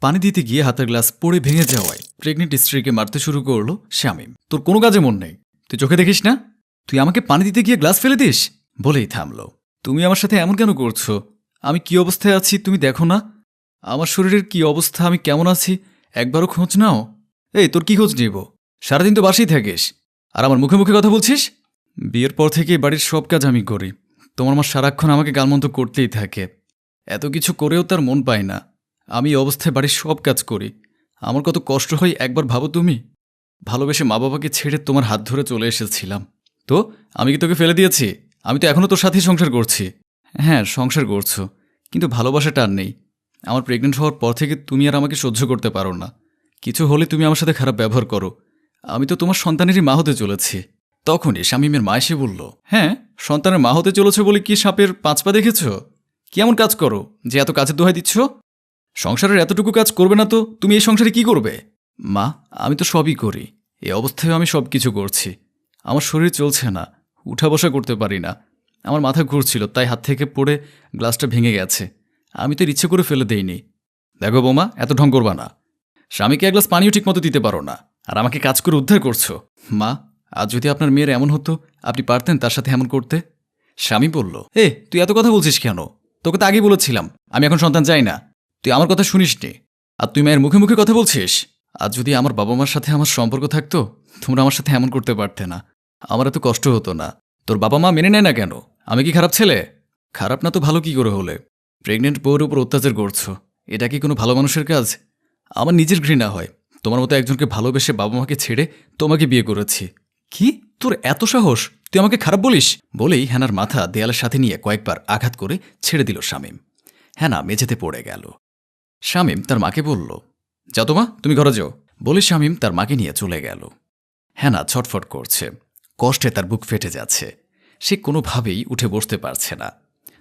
পানি দিতে গিয়ে হাতের গ্লাস পড়ে ভেঙে যাওয়ায় প্রেগনেন্ট স্ত্রীকে মারতে শুরু করল শামীম। তোর কোনো কাজে মন নেই। তুই চোখে দেখিস না? তুই আমাকে পানি দিতে গিয়ে গ্লাস ফেলে দিস? বলেই থামলো। তুমি আমার সাথে এমন কেন করছ? আমি কি অবস্থায় আছি তুমি দেখো না? আমার শরীরের কি অবস্থা? আমি কেমন আছি? একবারও খোঁজ নাও। এই, তোর কি খোঁজ নিব? সারাদিন তো বাসেই থাকিস। আর আমার মুখে মুখে কথা বলছিস? বিয়ের পর থেকে বাড়ির সব কাজ আমি করি। তোমার মা সারাক্ষণ আমাকে গালমন্ত করতেই থাকে। এত কিছু করেও তার মন পায় না। আমি অবস্থায় বাড়ির সব কাজ করি। আমার কত কষ্ট হয়, একবার ভাবো তুমি। ভালোবেসে মা বাবাকে ছেড়ে তোমার হাত ধরে চলে এসেছিলাম। তো, আমি কি তোকে ফেলে দিয়েছি? আমি তো এখনও তোর সাথেই সংসার করছি। হ্যাঁ সংসার করছ। কিন্তু ভালোবাসাটা আর নেই। আমার প্রেগনেন্ট হওয়ার পর থেকে তুমি আর আমাকে সহ্য করতে পারো না। কিছু হলে তুমি আমার সাথে খারাপ ব্যবহার করো। আমি তো তোমার সন্তানেরই মা হতে চলেছি। তখনই শামীমের মা এসে বলল হ্যাঁ সন্তানের মা হতে চলেছে বলে কি সাপের পাঁচ পা দেখেছ? কি এমন কাজ করো যে এত কাজের দোহাই দিচ্ছ? সংসারের এতটুকু কাজ করবে না তো? তুমি এই সংসারে কি করবে? মা, আমি তো সবই করি। এই অবস্থায়ও আমি সব কিছু করছি। আমার শরীর চলছে না। উঠা বসা করতে পারি না। আমার মাথা ঘুরছিল, তাই হাত থেকে পড়ে গ্লাসটা ভেঙে গেছে। আমি তো ইচ্ছে করে ফেলে দেইনি। দেখো বৌমা, এত ঢং করবা না। স্বামীকে এক গ্লাস পানিও ঠিকমতো দিতে পারো না। আর আমাকে কাজ করে উদ্ধার করছ। মা, আজ যদি আপনার মেয়ের এমন হতো, আপনি পারতেন তার সাথে এমন করতে? স্বামী বলল, এ, তুই এত কথা বলছিস কেন? তোকে তো আগেই বলেছিলাম, আমি এখন সন্তান চাই না। তুই আমার কথা শুনিসনি। আর তুই মায়ের মুখে মুখে কথা বলছিস? আর যদি আমার বাবা মার সাথে আমার সম্পর্ক থাকতো, তোমরা আমার সাথে এমন করতে পারতে না। আমার এত কষ্ট হতো না। তোর বাবা মা মেনে নেয় না কেন? আমি কি খারাপ ছেলে? খারাপ না তো ভালো কি করে হলে? প্রেগনেন্ট বউয়ের উপর অত্যাচার করছ। এটা কি কোনো ভালো মানুষের কাজ? আমার নিজের ঘৃণা হয়। তোমার মতো একজনকে ভালোবেসে বাবা মাকে ছেড়ে তোমাকে বিয়ে করেছি। কি? তোর এত সাহস? তুই আমাকে খারাপ বলিস? বলেই হ্যানার মাথা দেয়ালের সাথে নিয়ে কয়েকবার আঘাত করে ছেড়ে দিল শামীম। হ্যানা মেঝেতে পড়ে গেল। শামীম তার মাকে বলল যা তোমা তুমি ঘরে যাও। বলে শামীম তার মাকে নিয়ে চলে গেল। হ্যানা ছটফট করছে। কষ্টে তার বুক ফেটে যাচ্ছে। সে কোনোভাবেই উঠে বসতে পারছে না।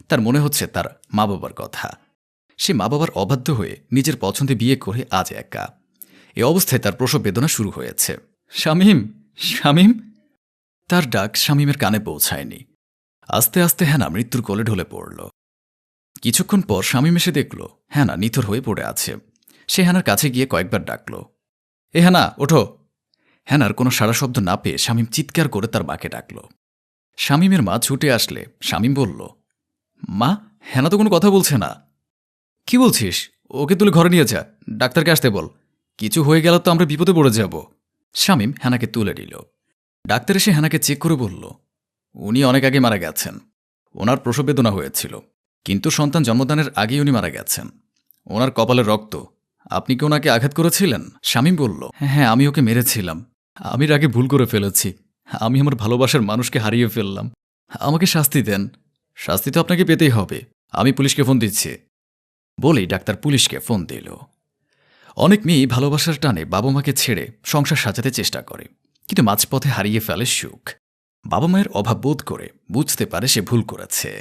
তার মনে হচ্ছে তার মা বাবার কথা। সে মা বাবার অবাধ্য হয়ে নিজের পছন্দে বিয়ে করে আজ একা। এ অবস্থায় তার প্রসব বেদনা শুরু হয়েছে। শামীম শামীম? তার ডাক শামীমের কানে পৌঁছায়নি। আস্তে আস্তে হ্যানা মৃত্যুর কোলে ঢলে পড়ল। কিছুক্ষণ পর শামীম এসে দেখল হ্যানা নিথর হয়ে পড়ে আছে। সে হ্যানার কাছে গিয়ে কয়েকবার ডাকল। এ হ্যানা ওঠো। হ্যানার কোনো সারা শব্দ না পেয়ে শামীম চিৎকার করে তার মাকে ডাকল। শামীমের মা ছুটে আসলে। শামীম বলল, মা হ্যানা তো কোনো কথা বলছে না। কি বলছিস? ওকে তুলে ঘরে নিয়ে যা। ডাক্তারকে আসতে বল। কিছু হয়ে গেল তো আমরা বিপদে পড়ে যাব। শামীম হ্যানাকে তুলে নিল। ডাক্তার এসে হ্যানাকে চেক করে বলল, উনি অনেক আগে মারা গেছেন। ওনার প্রসব বেদনা হয়েছিল। কিন্তু সন্তান জন্মদানের আগেই উনি মারা গেছেন। ওনার কপালে রক্ত। আপনি কি ওনাকে আঘাত করেছিলেন? স্বামী বলল হ্যাঁ আমি ওকে মেরেছিলাম। আমি আগে ভুল করে ফেলেছি। আমি আমার ভালোবাসার মানুষকে হারিয়ে ফেললাম। আমাকে শাস্তি দেন। শাস্তি তো আপনাকে পেতেই হবে। আমি পুলিশকে ফোন দিচ্ছি। বলেই ডাক্তার পুলিশকে ফোন দিল। অনেক মেয়ে ভালোবাসার টানে বাবা মাকে ছেড়ে সংসার সাজাতে চেষ্টা করে, কিন্তু মাঝপথে হারিয়ে ফেলে সুখ। বাবা মায়ের অভাব বোধ করে বুঝতে পারে সে ভুল করেছে।